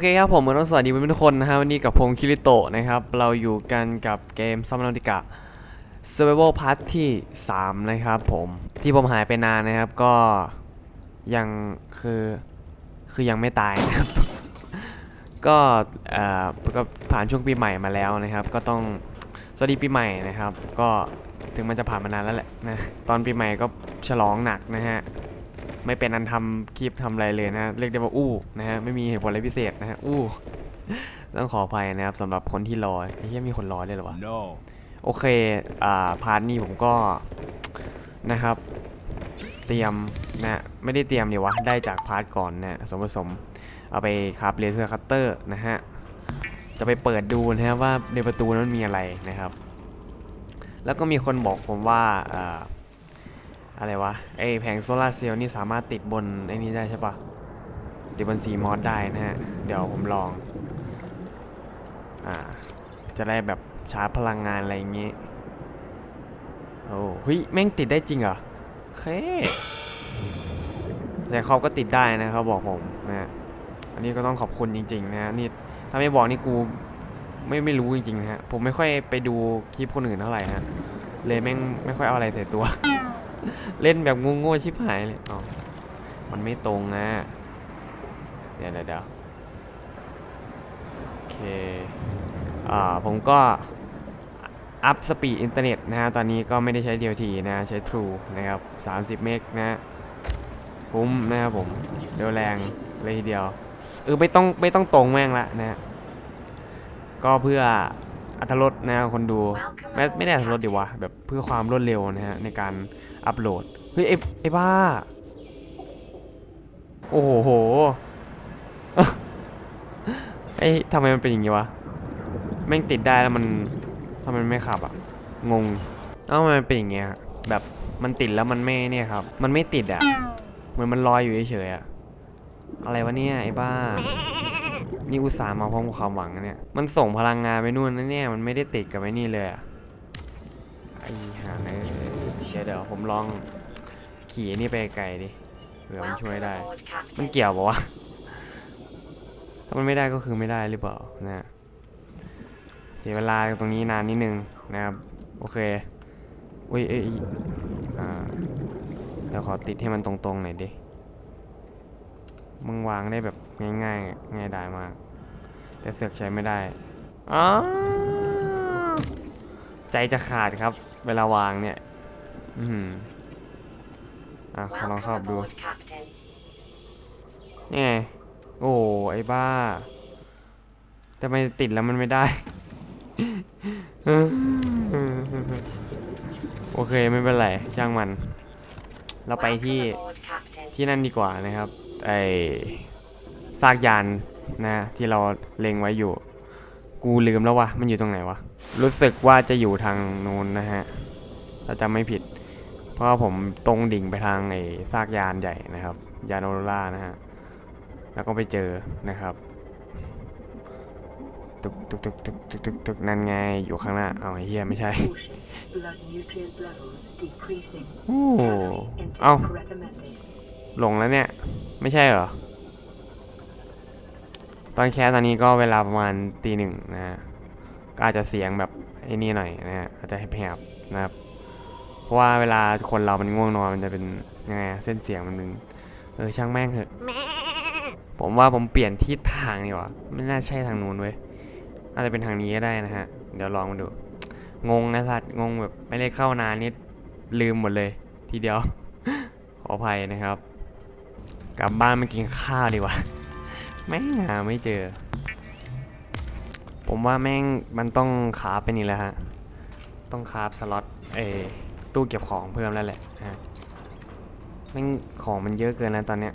เคครับผมต้องสวัสดีเพื่อนทุกคนนะฮะวันนี้กับผมคิริโตะนะครับ เราอยู่กันกับเกมซัมนาติกะ Survival Part ที่ 3 นะครับผมที่ผมหายไปนานนะครับก็ยังคือคือยังไม่ตายนะครับ ก็เอ่อก็ผ่านช่วงปีใหม่มาแล้วนะครับ ก็ต้องสวัสดีปีใหม่นะครับ ก็ถึงมันจะผ่านมานานแล้วแหละนะตอนปีใหม่ก็ฉลองหนักนะฮะ ไม่เป็นอันทำคลิปทำอะไรเลยนะเรียกได้ว่าอู้นะฮะไม่มีเหตุผลอะไรพิเศษนะฮะอู้ต้องขออภัยนะครับสำหรับคนที่รอไอ้เหี้ยมีคนรอด้วยเหรอวะ No. โอเคอ่าพาร์ทนี้ผมก็นะครับ เตรียมนะไม่ได้เตรียมเดี๋ยววะได้จากพาร์ทก่อนนะสมผสมเอาไปครับเลเซอร์คัตเตอร์นะฮะจะไปเปิดดูนะฮะว่าในประตูนั้นมีอะไรนะครับ แล้วก็มีคนบอกผมว่า อะไรวะไอแผงโซลาร์เซลล์นี่สามารถติดบนไอ้นี้ได้ใช่ปะติดบนสีมอสได้นะฮะ เดี๋ยวผมลอง อ่า จะได้แบบชาร์จพลังงานอะไรอย่างงี้ โอ้เฮ้ยแม่งติดได้จริงเหรอเคแต่เขาก็ติดได้นะเขาบอกผมนะฮะอันนี้ก็ต้องขอบคุณจริงๆนะฮะนี่ถ้าไม่บอกนี่กูไม่ไม่รู้จริงๆนะฮะ ผมไม่ค่อยไปดูคลิปคนอื่นเท่าไหร่ฮะ เลยแม่งไม่ค่อยเอาอะไรใส่ตัว เล่นแบบงงๆชิบหายเลยอ๋อมันไม่ตรงนะเดี๋ยวเดี๋ยวเดี๋ยวโอเคอ่าผมก็อัพสปีดอินเทอร์เน็ตนะฮะ ตอนนี้ก็ไม่ได้ใช้ DLT นะ ใช้ True นะครับ 30 เมกนะฮะคุ้มนะครับผมเร็วแรงเลยทีเดียว เออไม่ต้องไม่ต้องตรงแม่งละนะฮะก็เพื่ออัตรสนะคนดู ไม่ไม่ได้อัตรสดีวะ แบบเพื่อความรวดเร็วนะฮะ ในการ อัพโหลด เฮ้ยไอ้ไอ้บ้า โอ้โหไอ้ทำไมมันเป็นอย่างงี้วะ แม่งติดได้แล้วมันทำไมมันไม่ขับอะ งง เอ้าทำไมมันเป็นอย่างเงี้ยแบบมันติดแล้วมันไม่เนี่ยครับ มันไม่ติดอะ เหมือนมันลอยอยู่เฉยๆอะ อะไรวะเนี่ยไอ้บ้า นี่อุตส่าห์มาพร้อมความหวังนะเนี่ย มันส่งพลังงานไปนู่นนะเนี่ย มันไม่ได้ติดกับไอ้นี่เลยอะ อ้ห่าเนยเดี๋ยวเดี๋ยวผมลองขี่ไอ้นี่ไปไกลดิเผื่อมันช่วยได้ มันเกี่ยวปะวะ ถ้ามันไม่ได้ก็คือไม่ได้หรือเปล่านะฮะเสียเวลาตรงนี้นานนิดนึงนะครับ โอเค อุ้ยเอ้ยอ่าเดี๋ยวขอติดให้มันตรงๆหน่อยดิ มึงวางได้แบบง่ายๆ ง่ายดายมาก แต่เสือกใช้ไม่ได้อ๋อใจจะขาดครับ เวลาวางเนี่ย อือหืออะขอลองเข้าดู นี่ไง โอ้ไอ้บ้าทำไมติดแล้วมันไม่ได้ โอเคไม่เป็นไรช่างมัน เราไปที่ที่นั่นดีกว่านะครับ ไอซากยานนะที่เราเล็งไว้อยู่ กูลืมแล้ววะมันอยู่ตรงไหนวะ รู้สึกว่าจะอยู่ทางนู้นนะฮะ ถ้าจำไม่ผิด เพราะว่าผมตรงดิ่งไปทางไอ้ซากยานใหญ่นะครับ ยานโอโรล่านะฮะ แล้วก็ไปเจอนะครับ ตุกตุกตุกตุกตุกตุกตุกนั่นไง อยู่ข้างหน้า เอาไอ้เฮียไม่ใช่ Blood nutrient levels decreasing. โอ้ Calorie เอ้า intake recommended. หลงแล้วเนี่ย ไม่ใช่เหรอ ตอนแคสตอนนี้ก็เวลาประมาณตีหนึ่งนะฮะก็อาจจะเสียงแบบไอ้นี่หน่อยนะฮะอาจจะแหบๆนะครับ เพราะว่าเวลาคนเรามันง่วงนอนมันจะเป็นยังไงเส้นเสียงมันเป็นเออช่างแม่งเถอะผมว่าผมเปลี่ยนทิศทางดีกว่าไม่น่าใช่ทางนู้นเว้ยอาจจะเป็นทางนี้ก็ได้นะฮะ เดี๋ยวลองมาดู งงนะสัตว์งงแบบไม่ได้เข้านานนิดลืมหมดเลย ทีเดียว ขออภัยนะครับ กลับบ้านมากินข้าวดีกว่า แม่งหาไม่เจอ ผมว่าแม่งมันต้องคาบไปนี่แหละฮะ ต้องคาบสล็อตเอตู้เก็บของเพิ่มแล้วแหละฮะแม่งของมันเยอะเกินแล้วตอนเนี้ย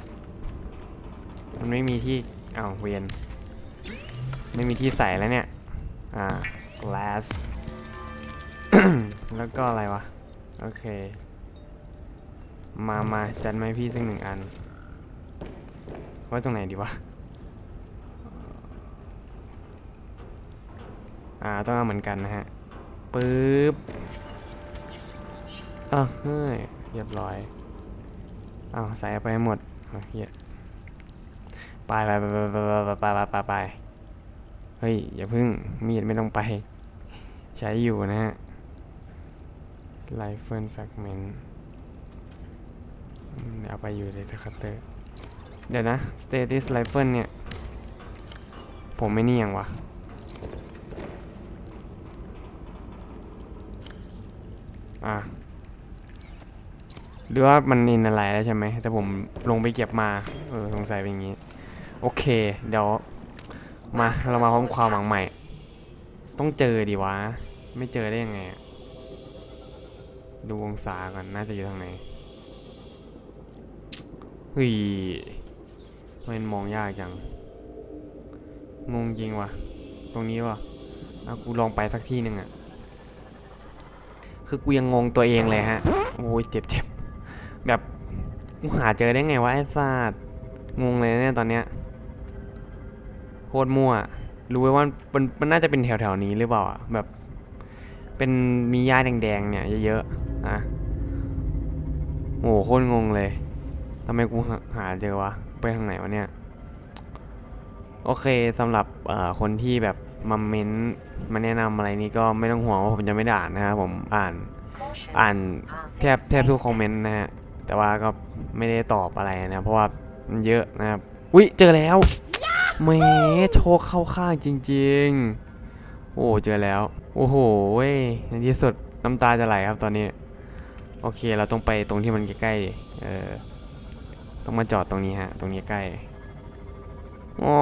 มันไม่มีที่อ้าวเวียน ไม่มีที่ใส่แล้วเนี่ย อ่า glass แล้วก็อะไรวะ โอเค มามาจัดมาให้พี่สักหนึ่งอัน ไว้ตรงไหนดีวะ อ่าต้องเอาเหมือนกันนะฮะปึ๊บอะเฮ้ยเรียบร้อยอ้าวใส่ไปหมดเหี้ยไปไปไปไปไปไปไปไปไปเฮ้ยอย่าพึ่งมีดไม่ต้องไป ใช้อยู่นะฮะ Rifle Fragment อืมเดี๋ยวเอาไปอยู่ในสคัตเตอร์เดี๋ยวนะ Status Rifle เนี่ย ผมไม่นี่ยังวะ อะหรือว่ามันอินอะไรแล้วใช่ไหม แต่ผมลงไปเก็บมา เออ สงสัยเป็นอย่างนี้ โอเค เดี๋ยว มา เรามาพร้อมความหวังใหม่ ต้องเจอดีวะ ไม่เจอได้ยังไง ดูองศาก่อน น่าจะอยู่ทางไหนเฮ้ยมันมองยากจัง งงจริงวะ ตรงนี้วะเอากูลองไปสักที่หนึ่งอะ คือกูยังงงตัวเองเลยฮะ โอ้ยเจ็บเจ็บแบบกูหาเจอได้ไงวะไอ้สัตว์งงเลยเนี่ยตอนเนี้ยโคตรมั่ว รู้ไว้ว่ามันมันน่าจะเป็นแถวๆนี้หรือเปล่าอะแบบ เป็นมีหญ้าแดงๆเนี่ยเยอะๆนะโอ้โหโคตรงงเลยทำไมกูหาเจอวะ ไปทางไหนวะเนี่ย โอเคสำหรับคนที่แบบ มาเม้นต์มาแนะนำอะไรนี้ก็ไม่ต้องห่วงว่าผมจะไม่ได้อ่านนะครับผมอ่านอ่านแทบแทบทุกคอมเมนต์นะฮะแต่ว่าก็ไม่ได้ตอบอะไรนะเพราะว่ามันเยอะนะครับอุ้ยเจอแล้วแหมโชคเข้าข้างจริง ๆ โอ้เจอแล้ว โอ้โหเว้ยในที่สุดน้ำตาจะไหลครับตอนนี้ โอเคเราต้องไปตรงที่มันใกล้ๆเออต้องมาจอดตรงนี้ฮะ ตรงนี้ใกล้อ้อ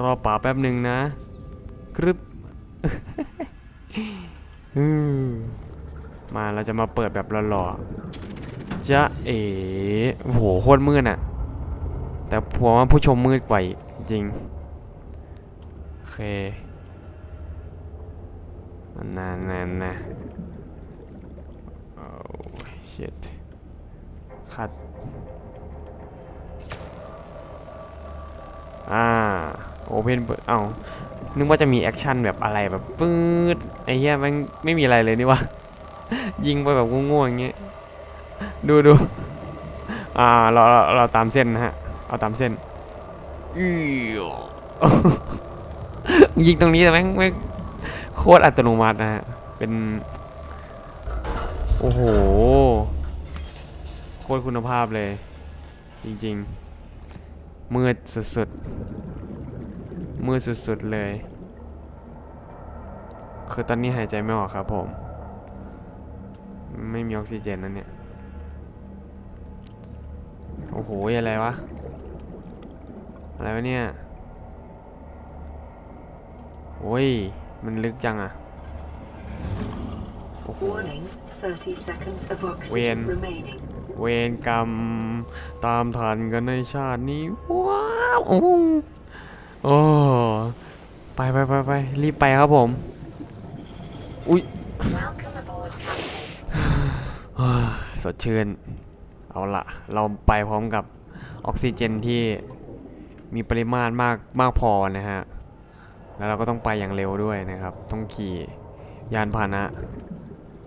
รอป่าแป๊บหนึ่งนะกรึบมาเราจะมาเปิดแบบหล่อๆจะเอ๋โอ้โหโคตรมืดอะ แต่ผมว่าผู้ชมมืดกว่าจริง โอเคนั่นนั่นนะโอ้ shit คัดอ่า โอเพนเปิดเอ้านึกว่าจะมีแอคชั่นแบบอะไรแบบปื๊ดไอ้เหี้ยมันไม่มีอะไรเลยนี่วะ ยิงไปแบบโง่ๆอย่างเงี้ยดูดูอ่าเราเราเราตามเส้นนะฮะ เอาตามเส้นอื้อยิงตรงนี้แต่แม่งแม่งโคตรอัตโนมัตินะฮะ เป็น โอ้โห โคตรคุณภาพเลย จริงๆ มืดสุดๆ มืดสุดๆเลย คือตอนนี้หายใจไม่ออกครับผม ไม่มีออกซิเจนนั่นเนี่ย โอ้โห อะไรวะ อะไรวะเนี่ย โอ้ย มันลึกจังอะโอ้โห Warning, 30 seconds of oxygen When- remaining. เวรกรรม ตามทันกันในชาตินี้ ว้าว โอ้ไปไปไปไปรีบไปครับผม อุ้ยสดชื่น เอาละเราไปพร้อมกับออกซิเจนที่มีปริมาตรมากมากพอนะฮะ แล้วเราก็ต้องไปอย่างเร็วด้วยนะครับ ต้องขี่ยานพาหนะ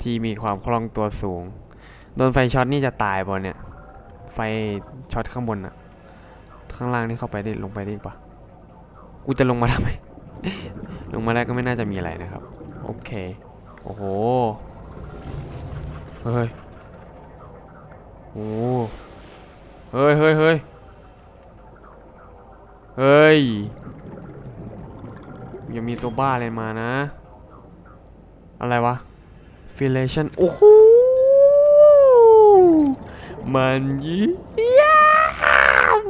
ที่มีความคล่องตัวสูง โดนไฟช็อตนี่จะตายบอเนี่ย ไฟช็อตข้างบนอะข้างล่างนี่เข้าไปได้ลงไปได้ปะ กูจะลงมาทำไม ลงมาได้ก็ไม่น่าจะมีอะไรนะครับ โอเค โอ้โห เฮ้ย โอ้เฮ้ยเฮ้ยเฮ้ยเฮ้ยยังมีตัวบ้าอะไรมานะ อะไรวะฟิเลชันโอ้โห มันยี่ยม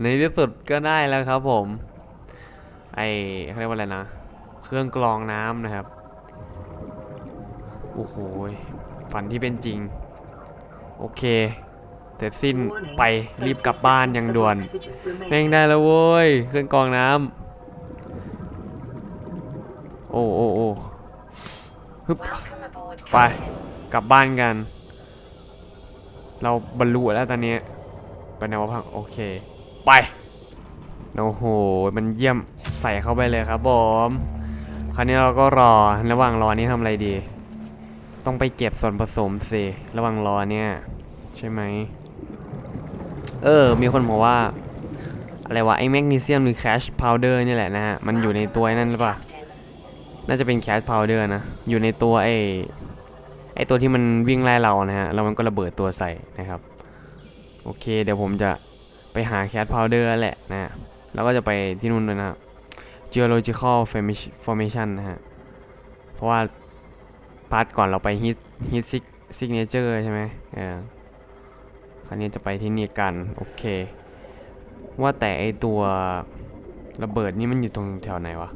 ในที่สุดก็ได้แล้วครับผม ไอเขาเรียกว่าอะไรนะ เครื่องกรองน้ำนะครับ โอ้โห ฝันที่เป็นจริง โอเคเสร็จสิ้นไปรีบกลับบ้านอย่างด่วน แม่งได้แล้วเว้ย เครื่องกรองน้ำ โอ้โอ้โอ้ฮึบไป กลับบ้านกัน เราบรรลุแล้วตอนนี้ ไปไหนวะพัง โอเค ไป โอ้โห มันเยี่ยมใส่เข้าไปเลยครับผมคราวนี้เราก็รอระหว่างรอนี่ทำอะไรดี ต้องไปเก็บส่วนผสมสิระหว่างรอเนี่ย ใช่ไหมเออ มีคนบอกว่า อะไรวะไอ้แมกนีเซียมหรือแคชพาวเดอร์นี่แหละนะฮะ มันอยู่ในตัวนั่นหรือเปล่า น่าจะเป็นแคชพาวเดอร์นะ อยู่ในตัวไอ้ไอ้ตัวที่มันวิ่งไล่เรานะฮะ แล้วมันก็ระเบิดตัวใส่นะครับ โอเค เดี๋ยวผมจะไปหาแคชพาวเดอร์แหละนะ แล้วก็จะไปที่นู่นด้วยนะ geological formation- นะฮะ เพราะว่า พาร์ทก่อนเราไป hit hit sig- signature ใช่ไหมเออคราวนี้จะไปที่นี่กัน โอเค ว่าแต่ไอตัวระเบิดนี่มันอยู่ตรงแถวไหนวะ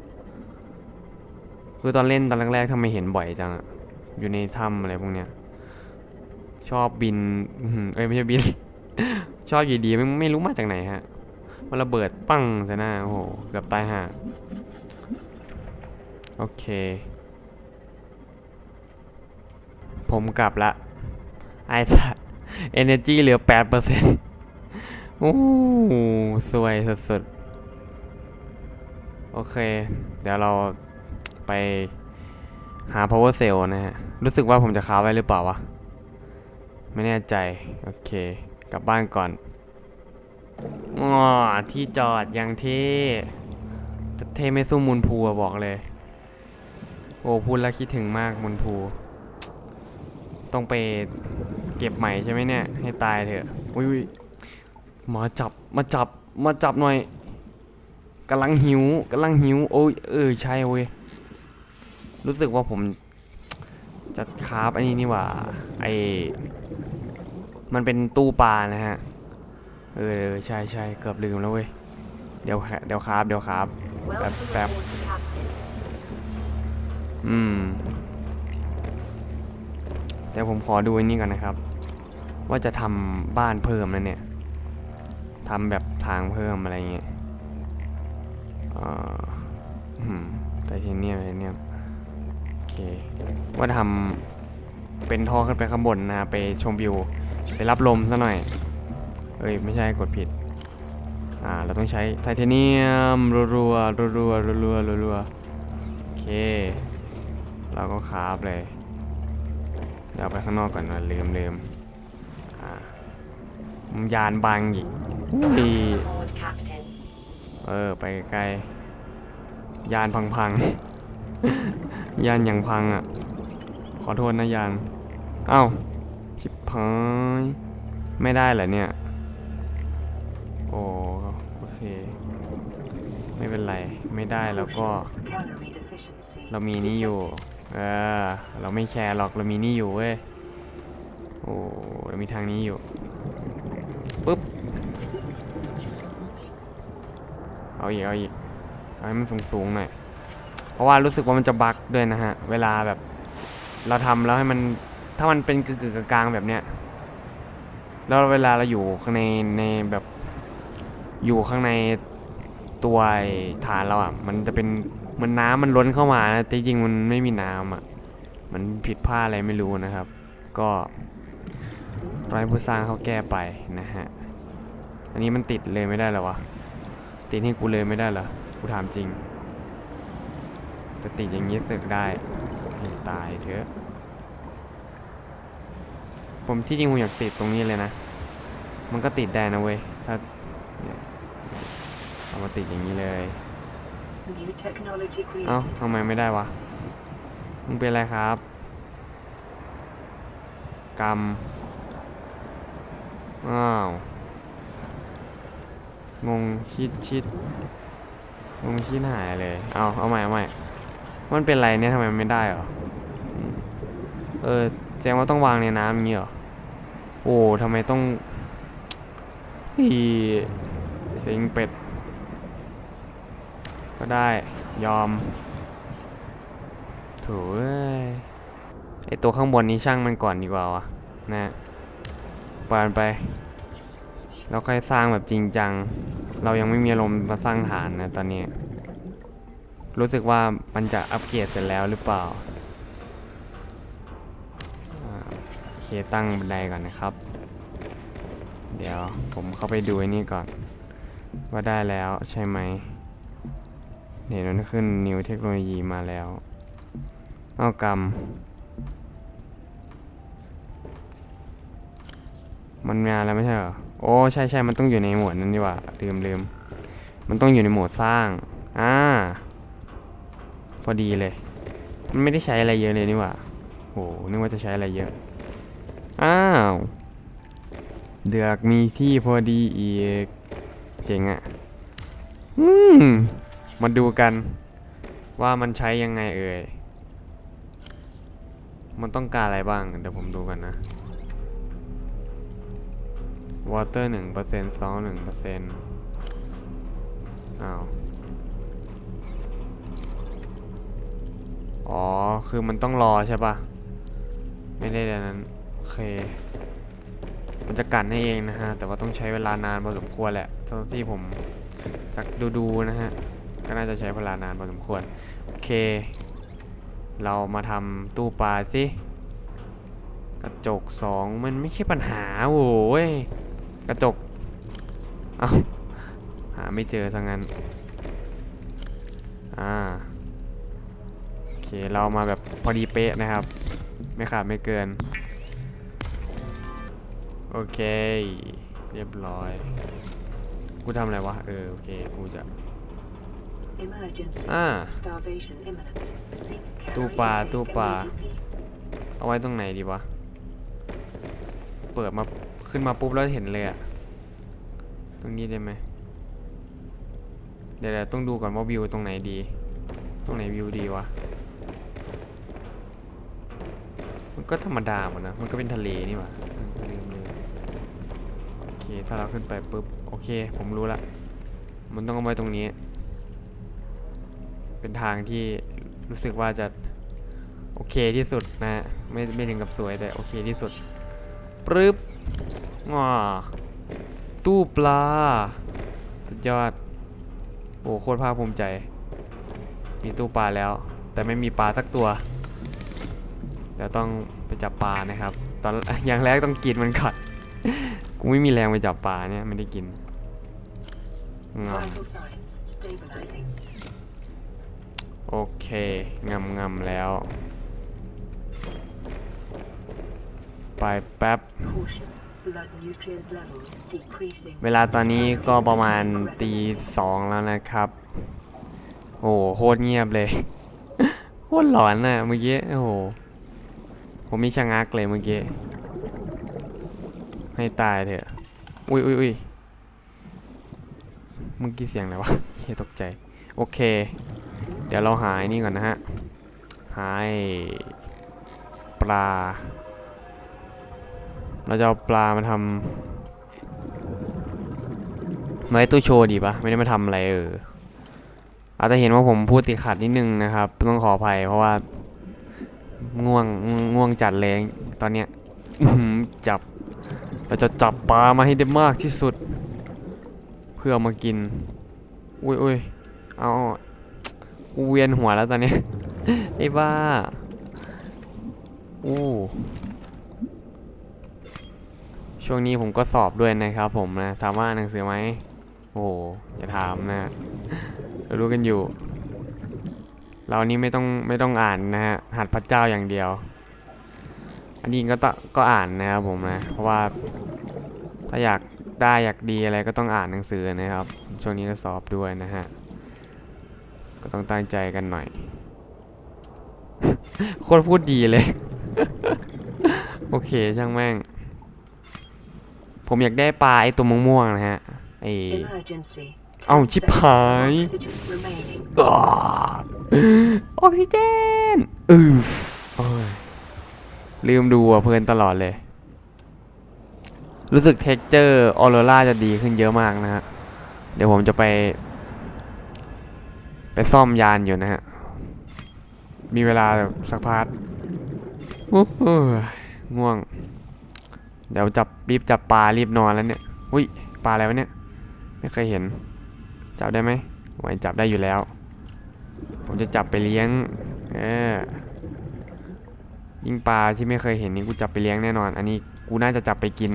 คือตอนเล่นตอนแรกๆทำไมเห็นบ่อยจังอะอยู่ในถ้ำอะไรพวกเนี้ย ชอบบินอื้ออเอ้ยไม่ใช่บิน ชอบอยู่ดีไม่ไม่รู้มาจากไหนฮะ มันระเบิดปั้งใส่หน้าโอ้โหเกือบตายห่าโอเค ผมกลับละไอ้สัส energy เหลือ8%โอ้สวยสุดๆ โอเค เดี๋ยวเราไปหา power cell นะฮะ รู้สึกว่าผมจะค้าไว้หรือเปล่าวะ ไม่แน่ใจ โอเค กลับบ้านก่อน อ๋อที่จอดอย่างเท่แต่เท่ไม่สู้มูลพูอะบอกเลย โอ้พูดแล้วคิดถึงมากมูลพูต้องไปเก็บใหม่ใช่ไหมเนี่ย ให้ตายเถอะอุ้ยมาจับมาจับมาจับหน่อยกำลังหิวกำลังหิว โอ้ยเออใช่เว้ยรู้สึกว่าผมจะคาฟอันนี้นี่หว่าไอมันเป็นตู้ปลานะฮะ เออใช่ใช่เกือบลืมแล้วเว้ย เดี๋ยวเดี๋ยวคราฟเดี๋ยวคราฟ Welcome Bap, bap. aboard, Captain. อืมแต่ผมขอดูอันนี้ก่อนนะครับ ว่าจะทำบ้านเพิ่มนะเนี่ยทำแบบทางเพิ่มอะไรเงี้ยอ่ออืมไทเทเนียมไทเทเนียมโอเค ว่าทำเป็นท่อขึ้นไปข้างบนนะ ไปชมวิว ไปรับลมซะหน่อย เอ้ยไม่ใช่กดผิด อ่าเราต้องใช้ไทเทเนียมรัวๆรัวๆรัวรัวโอเค เราก็คาฟเลย เดี๋ยวไปข้างนอกก่อนนะลืมลืมอ่ายานบางอีกอุ้ยเออไปไกลยานพังๆยานอย่างพังอะ ขอโทษนะยาน เอ้าชิบหายไม่ได้เหรอเนี่ย อ้โอเค ไม่เป็นไร ไม่ได้แล้วก็ เรามีนี่อยู่ เออ เราไม่แคร์หรอก เรามีนี่อยู่เว้ย โอ้ เรามีทางนี้อยู่ปึ๊บ เอาอีก เอาอีก เอาให้มันสูงสูงๆหน่อย เพราะว่ารู้สึกว่ามันจะบั๊กด้วยนะฮะ เวลาแบบ เราทำแล้วให้มัน ถ้ามันเป็นกึกๆกลางแบบเนี้ย แล้วเวลาเราอยู่ในในแบบ อยู่ข้างในตัวฐานเราอะ มันจะเป็นมันน้ำมันล้นเข้ามานะแต่จริงมันไม่มีน้ำอะ มันผิดพลาดอะไรไม่รู้นะครับ ก็รอให้ผู้สร้างเขาแก้ไปนะฮะ อันนี้มันติดเลยไม่ได้หรอวะ ติดให้กูเลยไม่ได้เหรอ กูถามจริง จะติดอย่างนี้สึกได้ให้ตายเถอะ ผมที่จริงผมอยากติดตรงนี้เลยนะ มันก็ติดได้นะเว้ย ถ้า เนี่ยเอามาติดอย่างนี้เลย New technology เอ้า created. ทำไมไม่ได้วะ มึงเป็นอะไรครับ กรรม อ้าว งงชิดชิดงงชิดหายเลย เอาเอาใหม่เอาใหม่ มันเป็นไรเนี่ยทำไมมันไม่ได้เหรออืมเออแจ้งว่าต้องวางในน้ำอย่างงี้เหรอ โอ้ทำไมต้องอี สิงเป็ด ก็ได้ยอมถูเอ้ยไอตัวข้างบนนี้ช่างมันก่อนดีกว่าวะนะปล่ยมันไป เราค่อยสร้างแบบจริงจัง เรายังไม่มีอารมณ์มาสร้างฐานนะตอนนี้ รู้สึกว่ามันจะอัปเกรดเสร็จแล้วหรือเปล่าโอเคตั้งบันไดก่อนนะครับ เดี๋ยวผมเข้าไปดูไอ้นี่ก่อน ว่าได้แล้วใช่ไหมเดี๋ยวนั้นขึ้นนิวเทคโนโลยีมาแล้ว เอากรรม มันมาแล้วไม่ใช่เหรอ โอ้ ใช่ใช่มันต้องอยู่ในหมวดนั้นดีกว่า ลืมลืมมันต้องอยู่ในโหมดสร้าง อ่า พอดีเลย มันไม่ได้ใช้อะไรเยอะเลยนี่หว่าโห นึกว่าจะใช้อะไรเยอะ อ้าว เดือกมีที่พอดีอีก เจ๋งอะ่ะอืมมาดูกันว่ามันใช้ยังไงเอ่ย มันต้องการอะไรบ้าง เดี๋ยวผมดูกันนะ water หนึ่งเปอร์เซ็นต์ซอหนึ่งเปอร์เซ็นต์อ้าวอ๋อ คือมันต้องรอใช่ปะไม่ได้ดังนั้น โอเค มันจะกันให้เองนะฮะ แต่ว่าต้องใช้เวลานานพอสมควรแหละเท่าที่ผมดูดูๆนะฮะ ก็น่าจะใช้เวลานานพอสมควร โอเค เรามาทำตู้ปลาสิ กระจกสองมันไม่ใช่ปัญหาโว้ย กระจก เอาหาไม่เจอซะงั้น อ่า โอเค เรามาแบบพอดีเป๊ะนะครับ ไม่ขาดไม่เกิน โอเค เรียบร้อย กูทำอะไรวะ เออ โอเค กูจะ Emergency. Ah. Starvation imminent. Seek Tu carrier pa, intake tu pa. immediately. เอาไว้ตรงไหนดีวะ เปิดมา ขึ้นมาปุ๊บแล้วเห็นเลยอะตรงนี้ได้ไหมเดี๋ยวๆต้องดูก่อนว่าวิวตรงไหนดี ตรงไหนวิวดีวะ มันก็ธรรมดาหมดนะ มันก็เป็นทะเลนี่หว่าอืมลืมลืมโอเค ถ้าเราขึ้นไปปุ๊บโอเค ผมรู้ละมันต้องเอาไว้ตรงนี้ เป็นทางที่รู้สึกว่าจะโอเคที่สุดนะไม่ไม่ถึงกับสวยแต่โอเคที่สุดปรึบงอตู้ปลา สุดยอด โอ้โคตรภาคภูมิใจ มีตู้ปลาแล้ว แต่ไม่มีปลาสักตัวเดี๋ยวต้องไปจับปลานะครับ ตอนอย่างแรกต้องกินมันก่อน กูไม่มีแรงไปจับปลาเนี่ยไม่ได้กินงอ Vital signs stabilizing. โอเคงำงำแล้ว ไปแป๊บ เวลาตอนนี้ก็ประมาณตีสองแล้วนะครับ โอ้โหโคตรเงียบเลย โคตรหลอนน่ะเมื่อกี้ โอ้โห ผมมีชะงักเลยเมื่อกี้ ให้ตายเถอะ อุ้ยอุ้ยอุ้ยเมื่อกี้เสียงอะไรวะเฮ้ยตกใจ โอเค เดี๋ยวเราหายนี่ก่อนนะฮะ หายปลา เราจะเอาปลามาทำมาไว้ตู้โชว์ดีปะไม่ได้มาทำอะไรเออ อาจจะเห็นว่าผมพูดติดขัดนิดนึงนะครับ ต้องขออภัยเพราะว่า ง่วงง่วงจัดเลยตอนเนี้ยจับ เราจะจับปลามาให้ได้มากที่สุด เพื่อมากิน อุ้ยอุ้ยเอากูเวียนหัวแล้วตอนนี้ ไอ้บ้าอู้ช่วงนี้ผมก็สอบด้วยนะครับผมนะถามว่านหนังสือไหมโอ้อย่าถามนะเรารู้กันอยู่ เรานี่ไม่ต้องไม่ต้องอ่านนะฮะหัดพระเจ้าอย่างเดียว อันนี้ก็ต้องก็อ่านนะครับผมนะ เพราะว่า ถ้าอยากได้อยากดีอะไรก็ต้องอ่านหนังสือนะครับ ช่วงนี้ก็สอบด้วยนะฮะ ก็ต้องตั้งใจกันหน่อย โคตรพูดดีเลย โอเคช่างแม่ง ผมอยากได้ปลาไอตัวม่วงๆนะฮะไอ Emergency. Oh, 10ชิบ seconds of หาย Oxygen remaining. อ้าออกซิเจนอือโอ้ยลืมดูอะเพลินตลอดเลย รู้สึกเท็กเจอร์ออโรราจะดีขึ้นเยอะมากนะฮะ เดี๋ยวผมจะไป ไปซ่อมยานอยู่นะฮะ มีเวลาสักพักโอ้โหง่วง เดี๋ยวจับรีบจับปลารีบนอนแล้วเนี่ย อุ้ยปลาอะไรวะเนี่ย ไม่เคยเห็น จับได้ไหมไว้จับได้อยู่แล้ว ผมจะจับไปเลี้ยง เออยิ่งปลาที่ไม่เคยเห็นนี่กูจับไปเลี้ยงแน่นอน อันนี้กูน่าจะจับไปกิน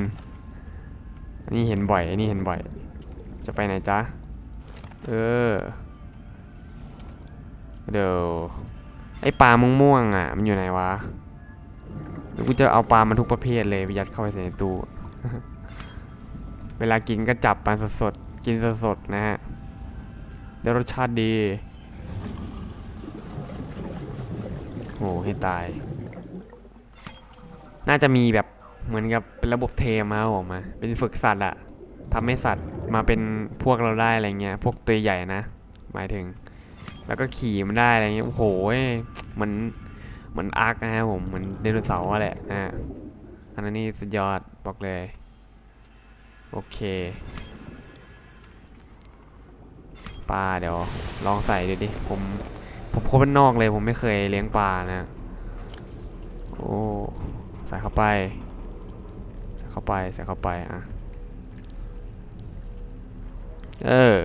อันนี้เห็นบ่อยอันนี้เห็นบ่อย จะไปไหนจ๊ะ เออ เดี๋ยวไอปลาม่วงๆอะ มันอยู่ไหนวะเดี๋ยวกูจะเอาปลามาทุกประเภทเลยยัดเข้าไปใส่ในตู้ เวลากินก็จับปลาสดๆ กินสดๆนะฮะได้รสชาติดีโหให้ตาย น่าจะมีแบบ เหมือนกับเป็นระบบเทมมาผมอะเป็นฝึกสัตว์อะทำให้สัตว์มาเป็นพวกเราได้อะไรเงี้ย พวกตัวใหญ่นะ หมายถึง แล้วก็ขี่มันได้อะไรเงี้ย โอ้โหเหมือนเหมือนอาร์คนะครับผมเหมือนไดโนเสาร์แหละนะฮะอันนั้นนี่สุดยอดบอกเลย โอเคปลาเดี๋ยวลองใส่ดูดิ ผมผมโคนบ้านนอกเลย ผมไม่เคยเลี้ยงปลานะ โอ้ ใส่เข้าไป เข้าไปใส่เข้าไปอะเออ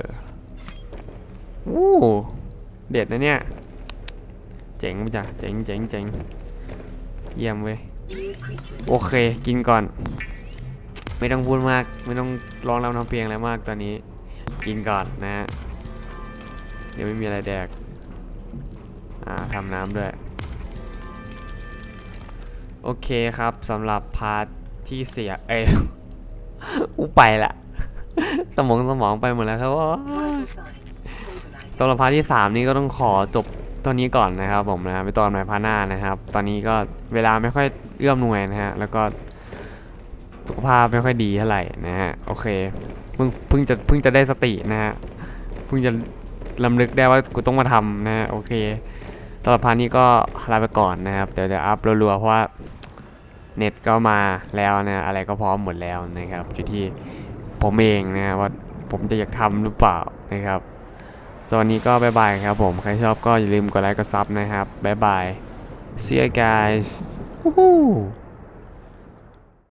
วู้เด็ดนะเนี่ย เจ๋งปะจ้ะเจ๋งเจ๋งเจ๋งเยี่ยมเว้ย โอเค กินก่อน ไม่ต้องพูดมาก ไม่ต้องร้องรำทำเพลงอะไรมากตอนนี้ กินก่อนนะฮะ เดี๋ยวไม่มีอะไรแดก อ่าทำน้ำด้วย โอเคครับสำหรับพาร์ท ที่เสียเออุไปละสมองสมองไปหมดแล้วครับว่าตอนพาร์ทที่ 3 นี้ก็ต้องขอจบตอนนี้ก่อนนะครับผมนะไปตอนใหม่พาหน้านะครับ ตอนนี้ก็เวลาไม่ค่อยเอื้อมหน่วยนะฮะ แล้วก็สุขภาพไม่ค่อยดีเท่าไหร่นะฮะ โอเคเพิ่งเพิ่งจะเพิ่งจะได้สตินะฮะ เพิ่งจะลำลึกได้ว่ากูต้องมาทำนะฮะ โอเคตอนพาร์ทนี้ก็ลาไปก่อนนะครับ เดี๋ยวจะอัพรัวๆเพราะว่า เน็ตก็มาแล้วนะอะไรก็พร้อมหมดแล้วนะครับอยู่ที่ผมเองนะว่าผมจะอยากทำหรือเปล่านะครับตอนนี้ก็บายบายครับผม ใครชอบก็อย่าลืมกดไลค์กดซับนะครับบายบาย see you guys Woohoo